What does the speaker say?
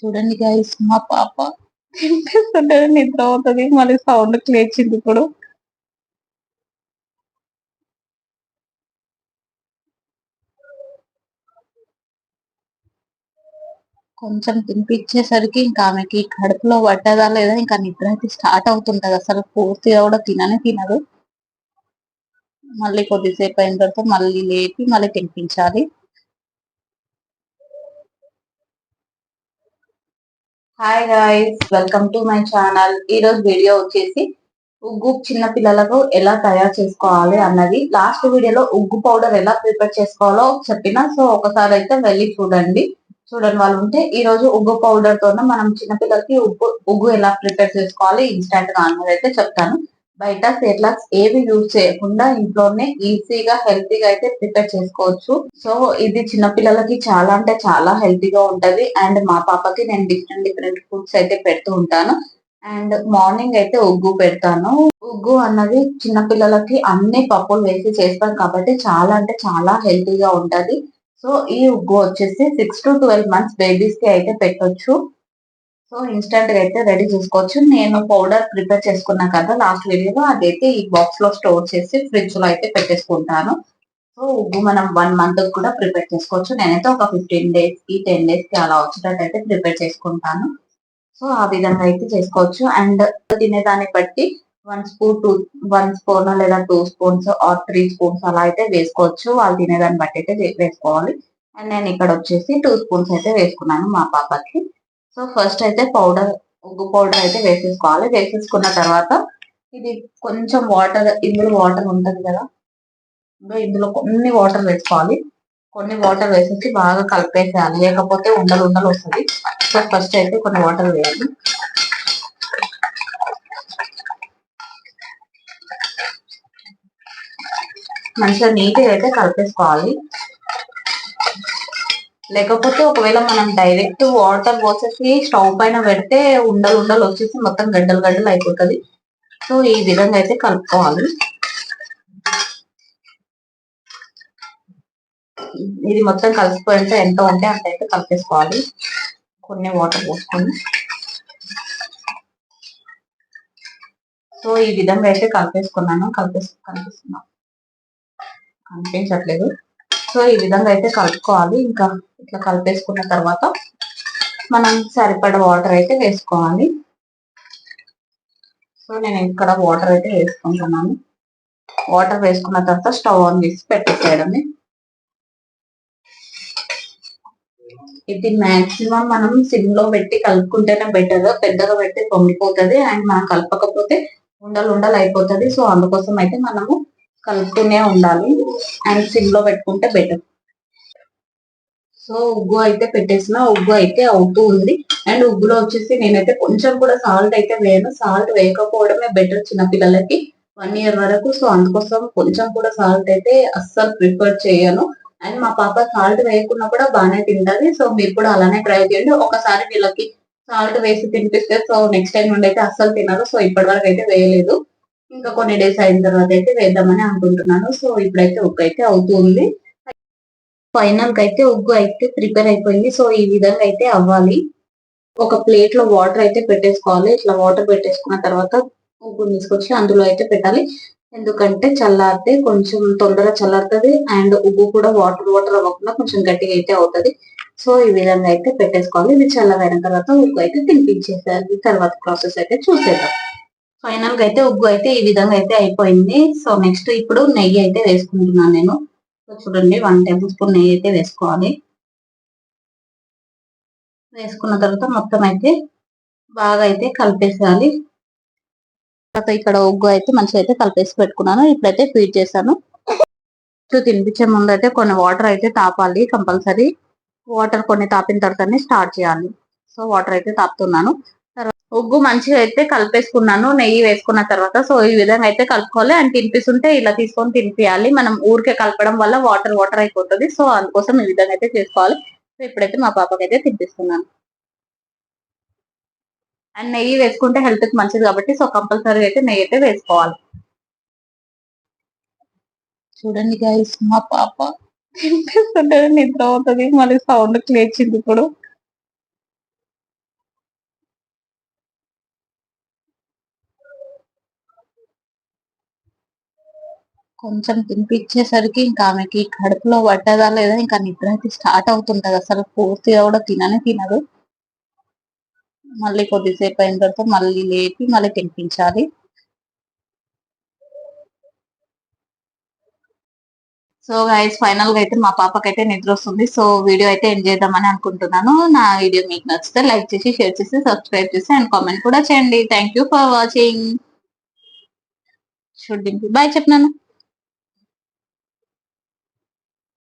చూడండి గాయస్ మా పాప తినిపిస్తుంటే నిద్ర అవుతుంది మళ్ళీ సౌండ్ లేచింది ఇప్పుడు. కొంచెం తినిపించేసరికి ఇంకా ఆమెకి కడుపులో పట్టదా లేదా ఇంకా నిద్ర అయితే స్టార్ట్ అవుతుంటది. అసలు పూర్తిగా కూడా తిననే తినదు. మళ్ళీ కొద్దిసేపు అయిన తర్వాత మళ్ళీ లేపి మళ్ళీ తినిపించాలి. Hi guys welcome to my channel ఈ రోజు వీడియో వచ్చేసి ఉగ్గు చిన్న పిల్లలకు ఎలా తయారు చేసుకోవాలి అన్నది. లాస్ట్ వీడియోలో ఉగ్గు పౌడర్ ఎలా ప్రిపేర్ చేసుకోవాలో చెప్పిన. సో ఒకసారి అయితే వెళ్ళి చూడండి. చూడని వాళ్ళు ఉంటే ఈ రోజు ఉగ్గు పౌడర్ తోనే మనం చిన్నపిల్లలకి ఉగ్గు ఉగ్గు ఎలా ప్రిపేర్ చేసుకోవాలి ఇన్స్టాంట్గా అన్నది అయితే చెప్తాను. బయట సెర్లాక్స్ ఏవి యూజ్ చేయకుండా ఇంట్లోనే ఈజీగా హెల్తీగా అయితే ప్రిపేర్ చేసుకోవచ్చు. సో ఇది చిన్నపిల్లలకి చాలా అంటే చాలా హెల్తీగా ఉంటది. అండ్ మా పాపకి నేను డిఫరెంట్ డిఫరెంట్ ఫుడ్స్ అయితే పెడుతూ ఉంటాను. అండ్ మార్నింగ్ అయితే ఉగ్గు పెడతాను. ఉగ్గు అన్నది చిన్నపిల్లలకి అన్ని పప్పులు వేసి చేస్తాం కాబట్టి చాలా అంటే చాలా హెల్తీగా ఉంటది. సో ఈ ఉగ్గు వచ్చేసి సిక్స్ టు ట్వెల్వ్ మంత్స్ బేబీస్కి అయితే పెట్టొచ్చు. సో ఇన్స్టెంట్గా అయితే రెడీ చేసుకోవచ్చు. నేను పౌడర్ ప్రిపేర్ చేసుకున్నా కదా లాస్ట్ వీడియోలో అదైతే ఈ బాక్స్లో స్టోర్ చేసి ఫ్రిడ్జ్లో అయితే పెట్టేసుకుంటాను. సో ఉగ్గు మనం వన్ మంత్ కూడా ప్రిపేర్ చేసుకోవచ్చు. నేనైతే ఒక ఫిఫ్టీన్ డేస్కి టెన్ డేస్కి అలా వచ్చేటట్టు అయితే ప్రిపేర్ చేసుకుంటాను. సో ఆ విధంగా అయితే చేసుకోవచ్చు. అండ్ తినేదాన్ని బట్టి one spoon two one spoon లేదా two spoons or three spoons అలా అయితే వేసుకోవచ్చు. వాళ్ళు తినేదాన్ని బట్టి అయితే వేసుకోవాలి. అండ్ నేను ఇక్కడ వచ్చేసి టూ స్పూన్స్ అయితే వేసుకున్నాను మా పాపకి. సో ఫస్ట్ అయితే పౌడర్ ఉగ్గు పౌడర్ అయితే వేసేసుకోవాలి. వేసేసుకున్న తర్వాత ఇది కొంచెం వాటర్ ఇందులో వాటర్ ఉంటుంది కదా. ఇందులో కొన్ని వాటర్ వేసుకోవాలి. కొన్ని వాటర్ వేసేసి బాగా కలిపేసేయాలి. లేకపోతే ఉండలు ఉండలు వస్తుంది. సో ఫస్ట్ అయితే కొన్ని వాటర్ వేయాలి. మంచిగా నీట్గా అయితే కలిపేసుకోవాలి. లేకపోతే ఒకవేళ మనం డైరెక్ట్ వాటర్ పోసేసి స్టవ్ పైన పెడితే ఉండలు ఉండలు వచ్చేసి మొత్తం గడ్డలు గడ్డలు అయిపోతుంది. సో ఈ విధంగా అయితే కలుపుకోవాలి. ఇది మొత్తం కలిసిపోయేంత ఎంత ఉంటే అంత అయితే కలిపేసుకోవాలి. కొన్ని వాటర్ పోసుకొని. సో ఈ విధంగా అయితే కలిపేసుకున్నాను. కలిపేసి కనిపిస్తున్నాను కనిపించట్లేదు సో ఈ విధంగా అయితే కలుపుకోవాలి. ఇంకా ఇట్లా కలిపేసుకున్న తర్వాత మనం సరిపడ వాటర్ అయితే వేసుకోవాలి. సో నేను ఇక్కడ వాటర్ అయితే వేసుకుంటున్నాను. వాటర్ వేసుకున్న తర్వాత స్టవ్ ఆన్ చేసి పెట్టేసేయడమే. ఇది మాక్సిమం మనం సిమ్లో పెట్టి కలుపుకుంటేనే బెటర్. పెద్దగా పెట్టి పొంగిపోతుంది. అండ్ మనం కలపకపోతే ఉండలు ఉండలు అయిపోతుంది. సో అందుకోసం అయితే మనము కలుపుతూనే ఉండాలి. అండ్ సిమ్లో పెట్టుకుంటే బెటర్ సో ఉగ్గు అయితే పెట్టేసిన. ఉగ్గు అయితే అవుతూ ఉంది. అండ్ ఉగ్గులో వచ్చేసి నేనైతే కొంచెం కూడా సాల్ట్ అయితే వేయను. సాల్ట్ వేయకపోవడమే బెటర్ చిన్నపిల్లలకి. వన్ ఇయర్ వరకు. సో అందుకోసం కొంచెం కూడా సాల్ట్ అయితే అస్సలు ప్రిఫర్ చేయను. అండ్ మా పాప సాల్ట్ వేయకుండా కూడా బాగానే తింటది. సో మీరు కూడా అలానే ట్రై చేయండి. ఒకసారి వీళ్ళకి సాల్ట్ వేసి తినిపిస్తే సో నెక్స్ట్ టైం నుండి అయితే అస్సలు తినరు. సో ఇప్పటి వరకు అయితే వేయలేదు. ఇంకా కొన్ని డేస్ అయిన తర్వాత అయితే వేద్దామని అనుకుంటున్నాను. సో ఇప్పుడైతే ఉగ్గు అయితే అవుతుంది. ఫైనల్ అయితే ఉగ్గు అయితే ప్రిపేర్ అయిపోయింది. సో ఈ విధంగా అయితే అవ్వాలి. ఒక ప్లేట్లో వాటర్ అయితే పెట్టేసుకోవాలి. ఇట్లా వాటర్ పెట్టేసుకున్న తర్వాత ఉగ్గు తీసుకొచ్చి అందులో అయితే పెట్టాలి. ఎందుకంటే చల్లారితే కొంచెం తొందరగా చల్లారుతుంది అండ్ ఉగ్గు కూడా వాటర్ వాటర్ అవ్వకుండా కొంచెం గట్టిగా అయితే అవుతుంది. సో ఈ విధంగా అయితే పెట్టేసుకోవాలి. ఇది చల్లగైన తర్వాత ఉగ్గు అయితే తినిపించేసేయాలి తర్వాత ప్రాసెస్ అయితే చూసేద్దాం. ఫైనల్గా అయితే ఉగ్గు అయితే ఈ విధంగా అయితే అయిపోయింది. సో నెక్స్ట్ ఇప్పుడు నెయ్యి అయితే వేసుకుంటున్నాను నేను. చూడండి వన్ టేబుల్ స్పూన్ నెయ్యి అయితే వేసుకోవాలి. వేసుకున్న తర్వాత మొత్తం అయితే బాగా అయితే కలిపేసేయాలి. తర్వాత ఇక్కడ ఉగ్గు అయితే మంచిగా అయితే కలిపేసి పెట్టుకున్నాను. ఇప్పుడైతే ఫీడ్ చేశాను. తినిపించే ముందు అయితే కొన్ని వాటర్ అయితే తాపాలి కంపల్సరీ. వాటర్ కొన్ని తాపిన తర్వాతనే స్టార్ట్ చేయాలి. సో వాటర్ అయితే తాపుతున్నాను. ఉగ్గు మంచిగా అయితే కలిపేసుకున్నాను నెయ్యి వేసుకున్న తర్వాత. సో ఈ విధంగా అయితే కలుపుకోవాలి. అండ్ తినిపిస్తుంటే ఇలా తీసుకొని తినిపించాలి మనం ఊరికే కలపడం వల్ల వాటర్ వాటర్ అయిపోతుంది. సో అందుకోసం ఈ విధంగా అయితే చేసుకోవాలి. సో ఇప్పుడైతే మా పాపకి అయితే తినిపిస్తున్నాను. అండ్ నెయ్యి వేసుకుంటే హెల్త్కి మంచిది కాబట్టి సో కంపల్సరీ అయితే నెయ్యి అయితే వేసుకోవాలి. చూడండి గైస్ మా పాప తినిపిస్తుంటే నిద్ర అవుతుంది మళ్ళీ సౌండ్ లేచింది ఇప్పుడు. కొంచెం తినిపించేసరికి ఇంకా ఆమెకి కడుపులో పట్టదా లేదా ఇంకా నిద్ర అయితే స్టార్ట్ అవుతుంటది. అసలు పూర్తిగా కూడా తిననే తినదు. మళ్ళీ కొద్దిసేపు అయిన తర్వాత మళ్ళీ లేపి మళ్ళీ తినిపించాలి. సో గైస్ ఫైనల్గా అయితే మా పాపకైతే నిద్ర వస్తుంది. సో వీడియో అయితే ఎండ్ చేద్దామని అనుకుంటున్నాను. నా వీడియో మీకు నచ్చితే లైక్ చేసి షేర్ చేసి సబ్స్క్రైబ్ చేసి అండ్ కామెంట్ కూడా చేయండి. థ్యాంక్ యూ ఫర్ వాచింగ్ చూడండి బాయ్ చెప్పినాను.